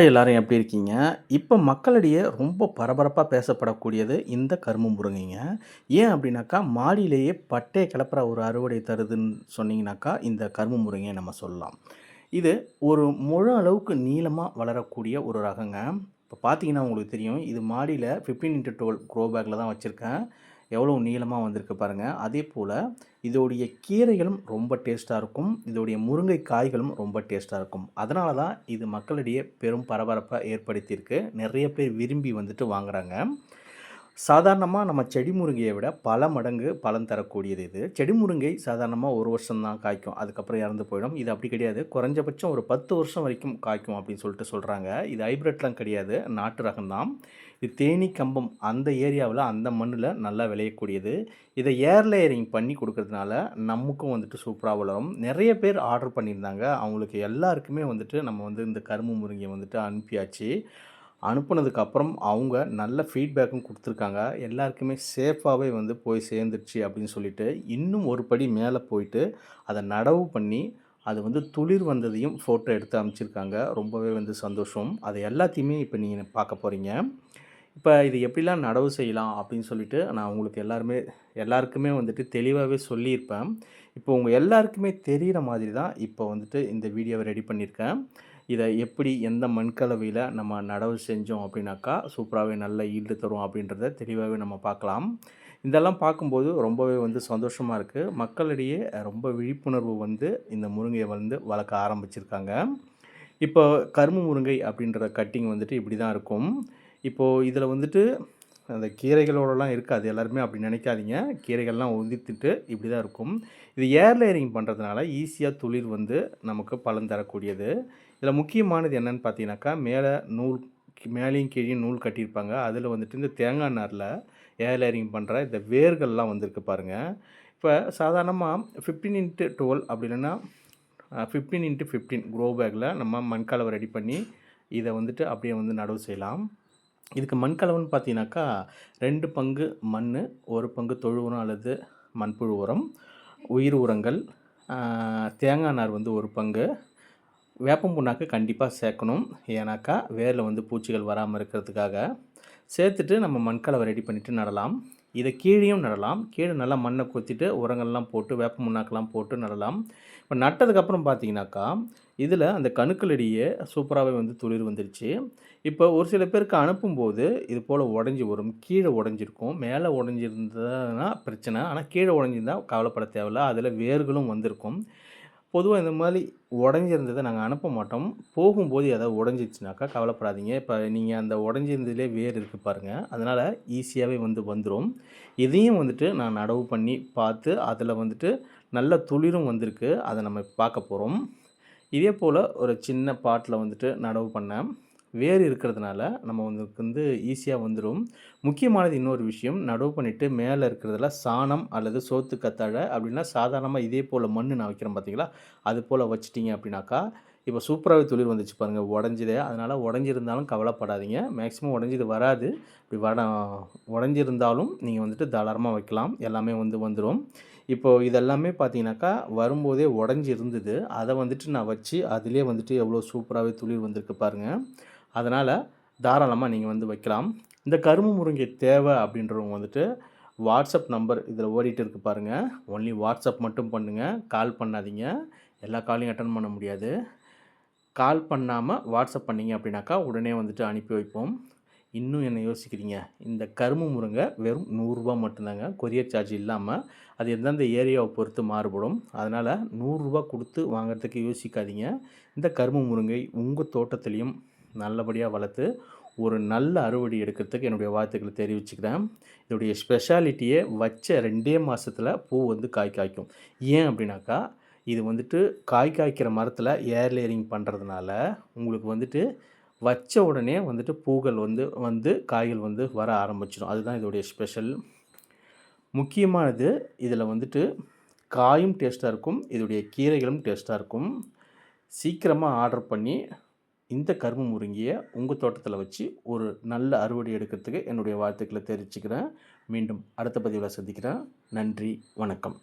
எல்லாரும் எப்படி இருக்கீங்க? இப்போ மக்களிடையே ரொம்ப பரபரப்பாக பேசப்படக்கூடியது இந்த கரும்பு முருங்கைங்க. ஏன் அப்படின்னாக்கா, மாடியிலேயே பட்டே கிளப்புற ஒரு அறுவடை தருதுன்னு சொன்னீங்கனாக்கா, இந்த கரும்பு முருங்கையை நம்ம சொல்லலாம். இது ஒரு முழு அளவுக்கு நீளமாக வளரக்கூடிய ஒரு ரகங்க. இப்போ பார்த்தீங்கன்னா உங்களுக்கு தெரியும். இது மாடியில் ஃபிஃப்டீன் இன்ட்டு டுவெல் க்ரோ பேக்கில் தான் வச்சுருக்கேன் எவ்வளோ நீளமாக வந்திருக்கு பாருங்கள் அதே போல் இதோடைய கீரைகளும் ரொம்ப டேஸ்ட்டாக இருக்கும். இதோடைய முருங்கை காய்களும் ரொம்ப டேஸ்ட்டாக இருக்கும். அதனால தான் இது மக்களிடையே பெரும் பரபரப்பை ஏற்படுத்தியிருக்கு. நிறைய பேர் விரும்பி வந்துட்டு வாங்குறாங்க. சாதாரணமாக நம்ம செடி முருங்கையை விட பல மடங்கு பலன் தரக்கூடியது இது. செடி முருங்கை சாதாரணமாக ஒரு வருஷம் தான் காய்க்கும். அதுக்கப்புறம் இறந்து போயிடும். இது அப்படி கிடையாது. குறைஞ்சபட்சம் ஒரு 10 வருஷம் வரைக்கும் காய்க்கும் அப்படின்னு சொல்லிட்டு சொல்கிறாங்க இது ஹைப்ரிட்லாம் கிடையாது. நாட்டு ரகம் தான். இது தேனி, கம்பம் அந்த ஏரியாவில் அந்த மண்ணில் நல்லா விளையக்கூடியது. இதை ஏர் லேயரிங் பண்ணி கொடுக்கறதுனால நமக்கும் வந்துட்டு சூப்பராக வளரும். நிறைய பேர் ஆர்டர் பண்ணியிருந்தாங்க. அவங்களுக்கு எல்லாருக்குமே வந்துட்டு நம்ம வந்து இந்த கரும்பு முருங்கையை வந்துட்டு அனுப்பியாச்சு. அனுப்புனதுக்கு அப்புறம் அவங்க நல்ல ஃபீட்பேக்கும் கொடுத்துருக்காங்க எல்லாருக்குமே சேஃபாகவே வந்து போய் சேர்ந்துருச்சு அப்படின்னு சொல்லிட்டு, இன்னும் ஒரு படி மேலே போயிட்டு, அதை நடவு பண்ணி, அது வந்து துளிர் வந்ததையும் ஃபோட்டோ எடுத்து அனுப்பிச்சிருக்காங்க. ரொம்பவே வந்து சந்தோஷம். அது எல்லாத்தையுமே இப்போ நீங்கள் பார்க்க போகிறீங்க இப்போ இது எப்படிலாம் நடவு செய்யலாம் அப்படின்னு சொல்லிட்டு, நான் உங்களுக்கு எல்லாருமே எல்லாருக்குமே வந்துட்டு தெளிவாகவே சொல்லியிருப்பேன். இப்போ உங்கள் எல்லாருக்குமே தெரிகிற மாதிரி தான் இப்போ வந்துட்டு இந்த வீடியோவை ரெடி பண்ணியிருக்கேன். இதை எப்படி எந்த மண்கலவையில் நம்ம நடவு செஞ்சோம் அப்படின்னாக்கா, சூப்பராகவே நல்ல ஈல்டு தரும் அப்படின்றத தெளிவாகவே நம்ம பார்க்கலாம். இதெல்லாம் பார்க்கும்போது ரொம்பவே வந்து சந்தோஷமாக இருக்குது மக்களிடையே ரொம்ப விழிப்புணர்வு வந்து இந்த முருங்கையை வந்து வளர்க்க ஆரம்பிச்சிருக்காங்க. இப்போ கரும்பு முருங்கை அப்படின்ற கட்டிங் வந்துட்டு இப்படி தான் இருக்கும். இப்போது இதில் வந்துட்டு அந்த கீரைகளோடலாம் இருக்காது. எல்லாருமே அப்படி நினைக்காதீங்க. கீரைகள்லாம் உதிர்த்துட்டு இப்படி தான் இருக்கும். இது ஏர் லேயரிங் பண்ணுறதுனால ஈஸியாக துளிர் வந்து நமக்கு பலன் தரக்கூடியது. இதில் முக்கியமானது என்னன்னு பார்த்தீங்கன்னாக்கா, மேலே நூல் மேலேயும் கீழயும் நூல் கட்டியிருப்பாங்க. அதில் வந்துட்டு இந்த தேங்காய் நாரில் ஏலரிங் பண்ணுற இந்த வேர்கள்லாம் வந்திருக்கு பாருங்க. இப்ப சாதாரணமா 15x12 அப்படி இல்லைன்னா ஃபிஃப்டீன் இன்ட்டு ஃபிஃப்டீன் க்ரோ பேக்கில் நம்ம மண் கலவை ரெடி பண்ணி, இதை வந்துட்டு அப்படியே வந்து நடவு செய்யலாம். இதுக்கு மண் கலவைன்னு பார்த்தீங்கன்னாக்கா, ரெண்டு பங்கு மண் ஒரு பங்கு தொழு உரம் அல்லது மண்புழு உரம், உயிர் உரங்கள், தேங்காய் நார் வந்து ஒரு பங்கு, வேப்பம் புண்ணாக்கு கண்டிப்பாக சேர்க்கணும். ஏன்னாக்கா, வேரில் வந்து பூச்சிகள் வராமல் இருக்கிறதுக்காக. சேர்த்துட்டு நம்ம மண்கலவை ரெடி பண்ணிவிட்டு நடலாம். இதை கீழேயும் நடலாம். கீழே நல்லா மண்ணை கொத்திட்டு, உரங்கள்லாம் போட்டு, வேப்ப முன்னாக்கெல்லாம் போட்டு நடலாம். இப்போ நட்டதுக்கப்புறம் பார்த்தீங்கன்னாக்கா, இதில் அந்த கணுக்களிடையே சூப்பராகவே வந்து துளிர் வந்துருச்சு. இப்போ ஒரு சில பேருக்கு அனுப்பும்போது, இது போல் உடஞ்சி வரும். கீழே உடஞ்சிருக்கும் மேலே உடஞ்சிருந்ததுன்னா பிரச்சனை. ஆனால் கீழே உடஞ்சிருந்தால் கவலைப்பட தேவையில்ல. அதில் வேர்களும் வந்திருக்கும். பொதுவாக இந்த மாதிரி உடஞ்சிருந்ததை நாங்கள் அனுப்ப மாட்டோம். போகும்போது ஏதாவது உடஞ்சிச்சுனாக்கா கவலைப்படாதீங்க. இப்போ நீங்கள் அந்த உடஞ்சிருந்ததுலே வேர் இருக்குது பாருங்கள் அதனால் ஈஸியாகவே வந்து வந்துடும் இதையும் வந்துட்டு நான் நடவு பண்ணி பார்த்து, அதில் வந்துட்டு நல்ல துளிரும் வந்திருக்கு. அதை நம்ம பார்க்க போகிறோம் இதே போல் ஒரு சின்ன பாட்டில் வந்துட்டு நடவு பண்ணேன். வேர் இருக்கிறதுனால நம்ம வந்து ஈஸியாக வந்துடும் முக்கியமானது இன்னொரு விஷயம், நடவு பண்ணிவிட்டு மேலே இருக்கிறதுல சாணம் அல்லது சோத்து கத்தாழை அப்படின்னா சாதாரணமாக இதே போல் மண்ணு நான் வைக்கிறேன் பார்த்தீங்களா, அது போல் வச்சிட்டிங்க அப்படின்னாக்கா, இப்போ சூப்பராகவே துளிர் வந்துச்சு பாருங்கள் உடஞ்சிதே அதனால் உடஞ்சிருந்தாலும் கவலைப்படாதீங்க. மேக்ஸிமம் உடஞ்சிது வராது. இப்படி வட உடஞ்சிருந்தாலும் நீங்கள் வந்துட்டு தாராளமாக வைக்கலாம். எல்லாமே வந்து வந்துடும் இப்போது இதெல்லாமே பார்த்தீங்கன்னாக்கா, வரும்போதே உடஞ்சி இருந்தது. அதை வந்துட்டு நான் வச்சு, அதிலே வந்துட்டு எவ்வளோ சூப்பராகவே துளிர் வந்திருக்கு பாருங்கள் அதனால் தாராளமாக நீங்கள் வந்து வைக்கலாம். இந்த கரும்பு முருங்கை தேவை அப்படின்றவங்க வந்துட்டு, வாட்ஸ்அப் நம்பர் இதில் ஓடிட்டு இருக்கு பாருங்கள் ஒன்லி வாட்ஸ்அப் மட்டும் பண்ணுங்கள் கால் பண்ணாதீங்க. எல்லா காலையும் அட்டன் பண்ண முடியாது. கால் பண்ணாமல் வாட்ஸ்அப் பண்ணீங்க அப்படின்னாக்கா, உடனே வந்துட்டு அனுப்பி வைப்போம். இன்னும் என்ன யோசிக்கிறீங்க? இந்த கரும்பு முருங்கை வெறும் நூறுரூவா மட்டும்தாங்க கொரியர் சார்ஜ் இல்லாமல் அது எந்தெந்த ஏரியாவை பொறுத்து மாறுபடும். அதனால் நூறுரூவா கொடுத்து வாங்கிறதுக்கு யோசிக்காதீங்க. இந்த கரும்பு முருங்கை உங்கள் தோட்டத்துலேயும் நல்லபடியாக வளர்த்து, ஒரு நல்ல அறுவடை எடுக்கிறதுக்கு என்னுடைய வாழ்த்துக்களை தெரிவிச்சுக்கிறேன். இதோடைய ஸ்பெஷாலிட்டியே வச்ச ரெண்டே மாதத்தில் பூ வந்து காய் காய்க்கும். ஏன் அப்படின்னாக்கா, இது வந்துட்டு காய் காய்க்கிற மரத்தில் ஏர் லேயரிங் உங்களுக்கு வந்துட்டு வச்ச உடனே வந்துட்டு பூக்கள் வந்து வந்து காய்கள் வந்து வர ஆரம்பிச்சிடும் அதுதான் இதோடைய ஸ்பெஷல். முக்கியமானது இதில் வந்துட்டு காயும் டேஸ்ட்டாக இருக்கும். இதோடைய கீரைகளும் டேஸ்ட்டாக இருக்கும். சீக்கிரமாக ஆர்டர் பண்ணி, இந்த கரும்பு முருங்கியை உங்கள் தோட்டத்தில் வச்சு, ஒரு நல்ல அறுவடை எடுக்கிறதுக்கு என்னுடைய வாழ்த்துக்களை தெரிவிச்சுக்கிறேன். மீண்டும் அடுத்த பதிவில் சந்திக்கிறேன். நன்றி, வணக்கம்.